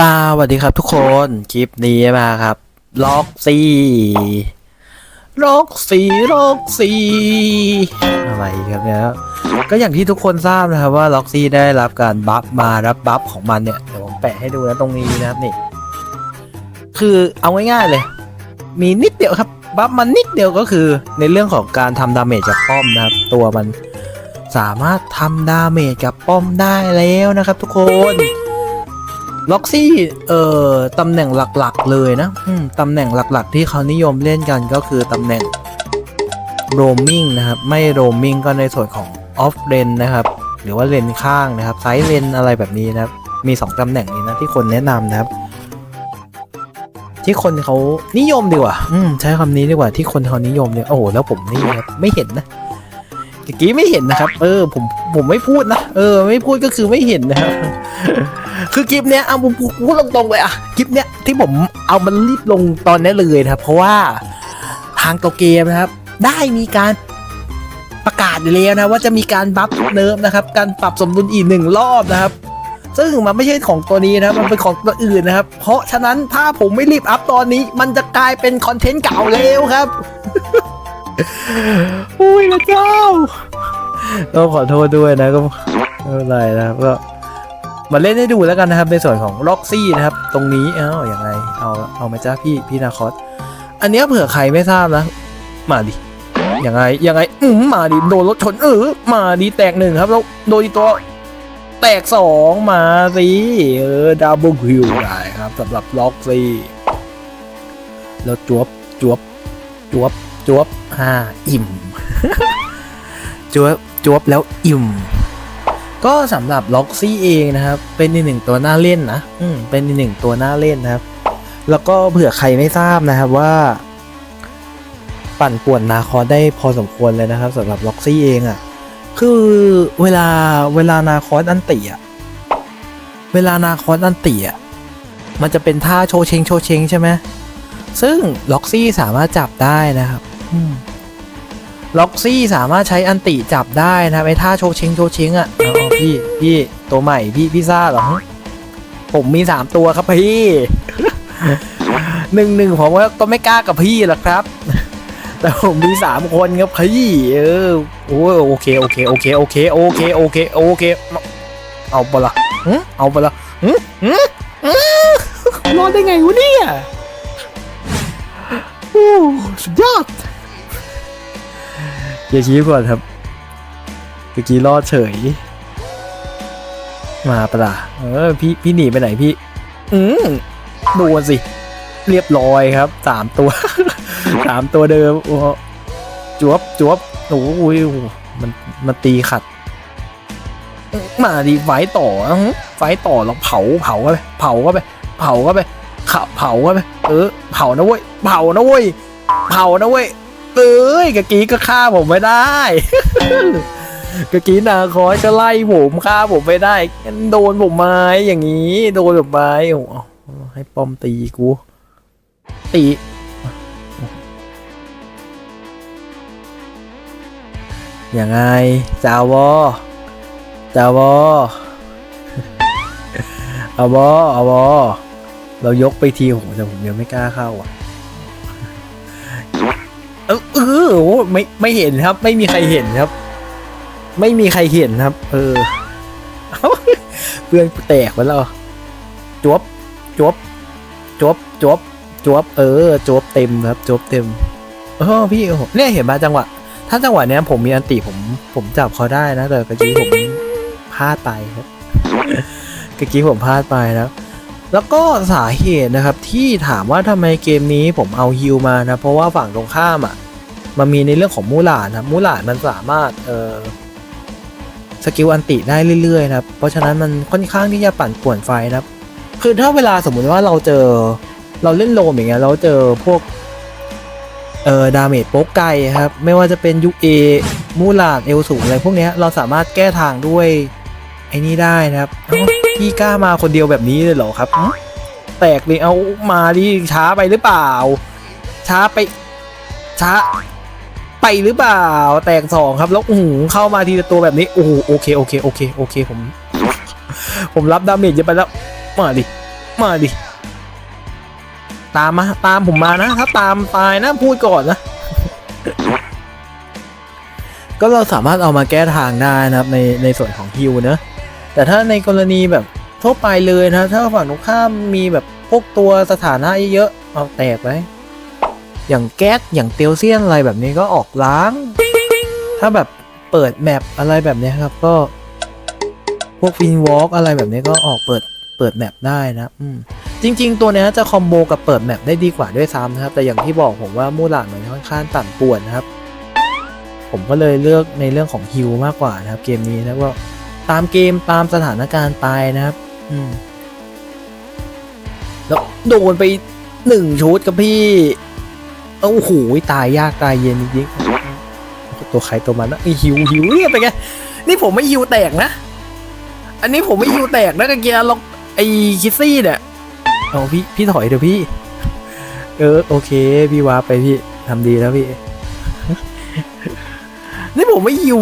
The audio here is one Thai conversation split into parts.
สวัสดีครับทุกคนคลิปนี้มาครับล็อกซี่ล็อกซี่ล็อกซี่อะไรครับเนี่ยก็อย่างที่ทุกคนทราบนะครับว่าล็อกซี่ได้รับการบัฟมารับบัฟของมันเนี่ยเดี๋ยวผมแปะให้ดูนะตรงนี้นะครับนี่ คือเอาง่ายๆเลย มีนิดเดียวครับบัฟมันนิดเดียวก็คือในเรื่องของการทำดาเมจจากป้อมนะครับ ตัวมันสามารถทำดาเมจกับป้อมได้แล้วนะครับ ทุกคน ล็อกซี่เอ่อตำแหน่งหลักๆเลยนะตำแหน่งหลักๆ ที่เขานิยมเล่นกันก็คือตำแหน่งโรมมิ่งนะครับ ไม่โรมมิ่งก็ในส่วนของออฟเลนนะครับ หรือว่าเลนข้างนะครับไซด์เลนอะไรแบบนี้นะครับ มี 2ตำแหน่งนี้นะที่คนแนะนำนะครับ ที่คนเขานิยมดีกว่า อืมใช้คำนี้ดีกว่าที่คนเขานิยมเนี่ยโอ้โหแล้วผมนี่ครับไม่เห็นนะเมื่อกี้ไม่เห็นนะครับ เออ ผมผมไม่พูดนะ เออ ไม่พูดก็คือไม่เห็นนะครับ คือคลิปเนี้ยเอาผมพูดตรงๆเลยอะคลิปเนี้ยที่ผมเอามันรีบลงตอนนี้เลยนะครับ เพราะว่าทางตัวเกมนะครับ ได้มีการประกาศอยู่แล้วนะว่าจะมีการบัฟเนิร์ฟนะครับ การปรับสมดุลอีกหนึ่งรอบนะครับ ซึ่งมันไม่ใช่ของตัวนี้นะมันเป็นของตัวอื่นนะครับ เพราะฉะนั้นถ้าผมไม่รีบอัพตอนนี้ มันจะกลายเป็นคอนเทนต์เก่าแล้วครับอุ้ยพระเจ้าก็ขอโทษด้วยนะก็ไม่เป็นไรนะครับก็ มาเล่นให้ดูแล้วกันนะครับในส่วนของล็อกซี่นะครับ ตรงนี้เอ้าอย่างไรเอาเอามาจ้าพี่พี่นาคอสอันนี้เผื่อใครไม่ทราบนะ มาดิยังไงยังไงอืมมาดิโดนรถชนเออมาดิแตกหนึ่งครับแล้วโดนอีตัวแตกสองมาสิเออดับเบิลคิวได้ครับสำหรับล็อกซี่แล้วจวบจวบจวบจวบอ่าอิ่มจวบจวบแล้วอิ่ม ก็สำหรับล็อกซี่เองนะครับ เป็นอีกหนึ่งตัวน่าเล่นนะอืมเป็นอีกหนึ่งตัวน่าเล่นนะครับ แล้วก็เผื่อใครไม่ทราบนะครับว่า ปั่นป่วนนาคอสได้พอสมควรเลยนะครับสำหรับล็อกซี่เองอะ่ะ คือเวลาเวลานาคอสอันติอะเวลานาคอสอันติอะมันจะเป็นท่าโชเชงโชเชงใช่ไหมซึ่งล็อกซี่สามารถจับได้นะครับล็อกซี่สามารถใช้อันติจับได้นะไอ้ท่าโชเชงโชเชงอะ พี่พี่ตัวใหม่พี่พี่ซ่าเหรอ ผมมีสามตัวครับพี่หนึ่งหนึ่งผมก็ไม่กล้ากับพี่หรอกครับ แต่ผมมีสามคนครับพี่เออโอ้ยโอเคโอเคโอเคโอเคโอเคโอเคโอเค เอาไปะละหึเอาไปะละหึหึหึรอดได้ไงวะเนี่ยโอ้สุดยอดอย่าชี้ก่อนครับเมื่อกี้รอดเฉย มาปะล่ะเออพี่พี่หนีไปไหนพี่ อืมโดนสิ เรียบร้อยครับสามตัวสามตัวเดิมโอ้จวบจวบโอ้โหมันมันตีขัด มาดีไฟต่ออื้อหือไฟต่อเราเผาเผาก็ไปเผาก็ไปเผาก็ไปขะเผาก็ไปเออเผานะเว้ยเผานะเว้ยเผานะเว้ยเอ้ยกะกี้ก็ฆ่าผมไม่ได้ กะกี้นาคอยก็ไล่ผมฆ่าผมไม่ได้ โดนผมไม้อย่างนี้ โดนผมไม้โอ้ให้ป้อมตีกูตีอยังไงจาวอจาวอเอาวอเอาวอเรายกไปทีโอ้โหแต่ผมยังไม่กล้าเข้าอะเออเออไม่ไม่เห็นครับ ไม่มีใครเห็นครับ ไม่มีใครเห็นครับ เออเพื่อนแตกไปแล้วจวบจวบจวบจวบจวบเออจวบเต็มครับจวบเต็มเออพี่เนี่ยเห็นมาจังหวะ ถ้าจังหวะเนี้ยผมมีอันติผมผมจับเขาได้นะแต่เมื่อกี้ผมพลาดไปครับเมื่อกี้ผมพลาดไปนะแล้วก็สาเหตุนะครับที่ถามว่าทำไมเกมนี้ผมเอาฮิลมานะเพราะว่าฝั่งตรงข้ามอะมันมีในเรื่องของมูหลาดนะครับมูหลาดมันสามารถเอ่อ สกิลอันติได้เรื่อยๆนะครับเพราะฉะนั้นมันค่อนข้างที่จะปั่นป่วนไฟนะครับคือถ้าเวลาสมมุติว่าเราเจอเราเล่นโลมอย่างเงี้ยเราเจอพวกเอ่อดาเมจโป๊กไก่ครับไม่ว่าจะเป็นยุคเอมูลาดเอลสูงอะไรพวกเนี้ยเราสามารถแก้ทางด้วยไอ้นี่ได้นะครับพี่กล้ามาคนเดียวแบบนี้เลยเหรอครับ แตกเลยเอามาดิช้าไปหรือเปล่า ช้าไปช้า ไปหรือเปล่า แตกสองครับ แล้วโอ้โหเข้ามาทีละตัวแบบนี้โอ้โหโอเคโอเคโอเคโอเคผม ผมรับดาเมจเยอะไปแล้ว มาดิ มาดิ ตามมาตามผมมานะ ถ้าตามตายนะพูดก่อนนะก็เราสามารถเอามาแก้ทางได้นะครับในในส่วนของฮิวเนะแต่ถ้าในกรณีแบบทั่วไปเลยนะ ถ้าฝั่งตรงข้ามมีแบบพวกตัวสถานะเยอะๆเอาแตกไป อย่างแก๊สอย่างเตียวเซียนอะไรแบบนี้ก็ออกล้าง ถ้าแบบเปิดแมปอะไรแบบนี้ครับก็ พวกฟินวอล์กอะไรแบบนี้ก็ออกเปิดเปิดแมปได้นะอืมจริง ๆ ตัวนี้จะคอมโบกับเปิดแมปได้ดีกว่าด้วยซ้ำนะครับ แต่อย่างที่บอกผมว่ามูหลานมันค่อนข้างต่ำป่วนนะครับ ผมก็เลยเลือกในเรื่องของฮิวมากกว่านะครับ เกมนี้นะว่าตามเกมตามสถานการณ์ไปนะครับ อืมแล้วโดนไปหนึ่งชุดกับพี่ โอ้โหตายยากตายเย็นจริงๆตัวใครตัวมันนะไอหิวหิวเนี่ยเป็นไงนี่ผมไม่หิวแตกนะ อันนี้ผมไม่หิวแตกนะกเกียร์ล็อกไอคิซี่เนี่ยเอาพี่พี่ถอยเดี๋ยวพี่ เออโอเค พี่วาร์ปไปพี่ทำดีแล้วพี่ นี่ผมไม่หิว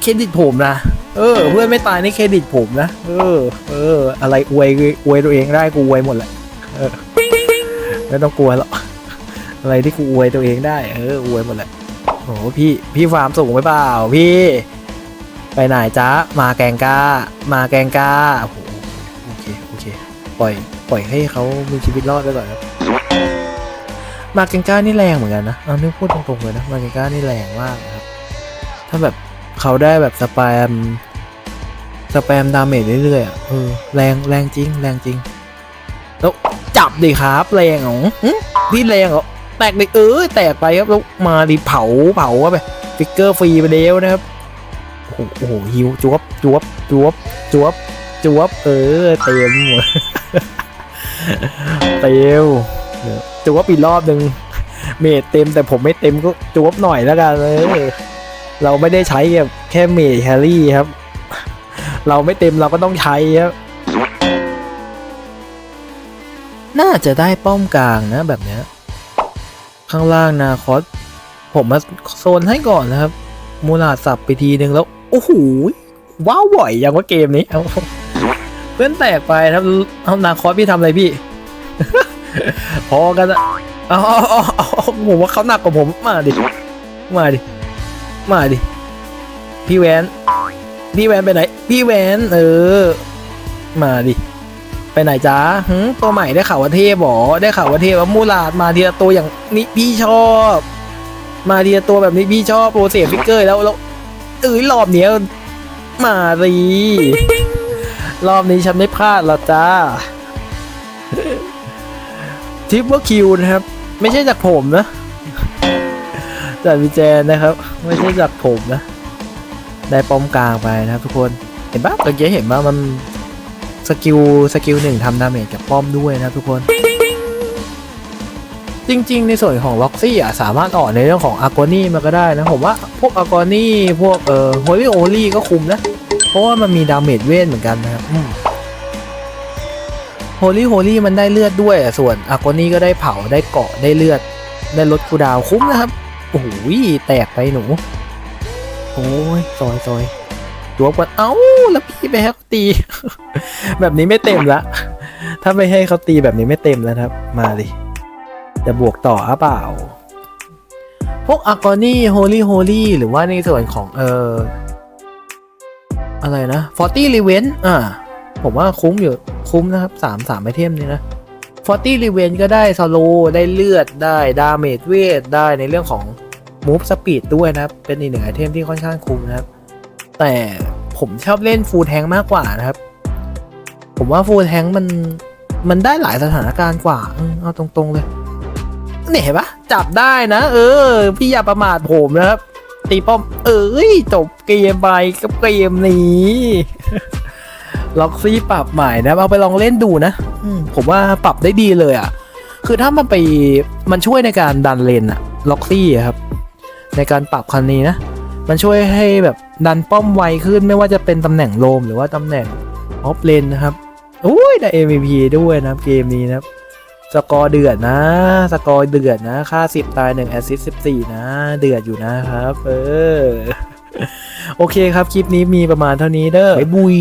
เครดิตผมนะ เออ เพื่อนไม่ตายนี่เครดิตผมนะ เออ เออ อะไรอวยอวยตัวเองได้กูอวยหมดแหละเออไม่ต้องกลัวหรอก อะไรที่กูอวยตัวเองได้ เอออวยหมดแหละโอ้โหพี่พี่ฟาร์มสูงไปเปล่าพี่ ไปไหนจ๊ะมาแกงกามาแกงกาโอ้โหโอเคโอเคปล่อยปล่อยให้เขามีชีวิตรอดไปก่อนครับมาแกงกานี่แรงเหมือนกันนะเอานี่พูดตรงๆเลยนะมาแกงกานี่แรงมากครับ ถ้าแบบเขาได้แบบสแปมสแปมดาเมจเรื่อยๆอะเออแรงแรงจริง แรงจริง แล้วจับดิครับแรงเหรอพี่แรงเหรอ แตกดิเออแตกไปครับแล้วมาดิเผาเผาไปฟิกเกอร์ฟรีไปแล้วนะครับโอ้โหฮิวจวบจวบจวบจวบจวบเออเต็มหมดเต็มเดี๋ยวจวบอีกรอบหนึ่งเมจเต็มแต่ผมไม่เต็มก็จวบหน่อยแล้วกันเลยเราไม่ได้ใช้แค่เมจแฮร์รี่ครับ เราไม่เต็มเราก็ต้องใช้ครับน่าจะได้ป้อมกลางนะแบบเนี้ย ข้างล่างนาคอสผมมาโซนให้ก่อนนะครับ มูลาสับไปทีนึงแล้ว โอ้โหว้าวบ่อยอย่างว่าเกมนี้เอาเพื่อนแตกไปครับเอานาคอสพี่ทำอะไรพี่ พอกันอะอาเออาเอาเอาผมว่าเขาหนักกว่าผมมาดิ มาดิ มาดิ พี่แวน พี่แวนไปไหน พี่แวน เออ มาดิ ไปไหนจ้าหึตัวใหม่ได้ข่าวว่าเทพบอได้ข่าวว่าเทพว่ามูลาดมาทีละตัวอย่างนี้พี่ชอบ มาทีละตัวแบบนี้พี่ชอบโปรเซสฟิกเกอร์แล้วแล้วเอ้ยรอบเนี้ยมาสิรอบนี้ฉันไม่พลาดหรอกจ้าทิปเปอร์คิวนะครับ ไม่ใช่จากผมนะจากวิแจนนะครับ ไม่ใช่จากผมนะ ได้ป้อมกลางไปนะครับทุกคนเห็นปะเมื่อกี้เห็นว่ามัน สกิลสกิลหนึ่งทำดาเมจกับป้อมด้วยนะทุกคน จริงๆ ในส่วนของล็อกซี่อะสามารถออกในเรื่องของอาร์โกนี่มาก็ได้นะ ผมว่าพวกอาร์โกนี่พวกเอ่อโฮลี่โอลี่ก็คุมนะ เพราะว่ามันมีดาเมจเวทเหมือนกันนะครับโฮลี่โฮลี่มันได้เลือดด้วยอะส่วนอาร์โกนี่ก็ได้เผาได้เกาะได้เลือด ได้ลดคูลดาวน์คุ้มนะครับ โอ้โหแตกไปหนู โอ้ยซอยซอย จวบกันเอ้าแล้วพี่ไปให้เขาตี แบบนี้ไม่เต็มละ ถ้าไม่ให้เขาตีแบบนี้ไม่เต็มแล้วครับ มาดิจะบวกต่อหรือเปล่า พวกอากอนี่โฮลี่โฮลี่หรือว่าในส่วนของเอออะไรนะฟอร์ตี้รีเวนอ่า ผมว่าคุ้มอยู่ คุ้มนะครับสามสามไอเทมนี้นะฟอร์ตี้รีเวนก็ได้สโลได้เลือดได้ดาเมจเวทได้ในเรื่องของมูฟสปีดด้วยนะครับ เป็นอีกหนึ่งไอเทมที่ค่อนข้างคุ้มนะครับ แต่ผมชอบเล่นฟูลแทงมากกว่านะครับ ผมว่าฟูลแทงมันมันได้หลายสถานการณ์กว่าเอาตรงๆเลย เนี่ยเห็นปะจับได้นะ เออ พี่อย่าประมาทผมนะครับ ตีป้อม เอ้ยจบเกมไปกับเกมนี้ล็อกซี่ปรับใหม่นะเอาไปลองเล่นดูนะมผมว่าปรับได้ดีเลยอะ คือถ้ามันไปมันช่วยในการดันเลนอะล็อกซี่อะครับ ในการปรับคันนี้นะ มันช่วยให้แบบดันป้อมไวขึ้นไม่ว่าจะเป็นตำแหน่งโลมหรือว่าตำแหน่งออฟเลนนะครับอุ้ยได้ MVP ด้วยนะครับเกมนี้นะครับสกอร์เดือดนะ สกอร์เดือดนะค่า 10 ตาย1แอสซิสต์14 นะ เดือดอยู่นะครับ เออ โอเคครับ คลิปนี้มีประมาณเท่านี้เด้อบ๊ายบุย